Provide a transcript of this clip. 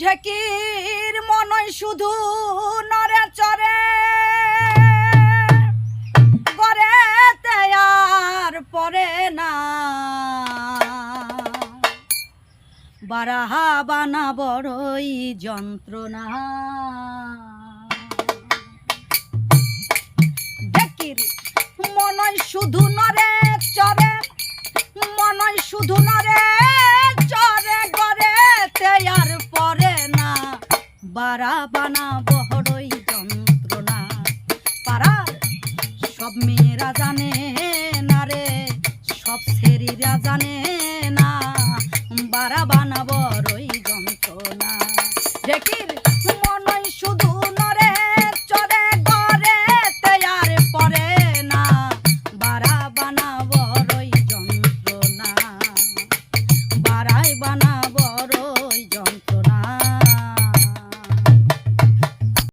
ঢেকির মনই শুধু নরে চরে করে আর পরে না। বারাহা বানা বড়ই যন্ত্রণা। ঢেকির মনই শুধু নরে চরে মনই শুধু নরে বারা বানা বহরই যন্ত্রণা। পাড়ার সব মেয়েরা জানে না রে, সব ছেড়িরা জানে না। বারা বানা বড়ই যন্ত্রণা। রেকির মনই শুধু নরে তেয়ার না। বারা বারাই বানা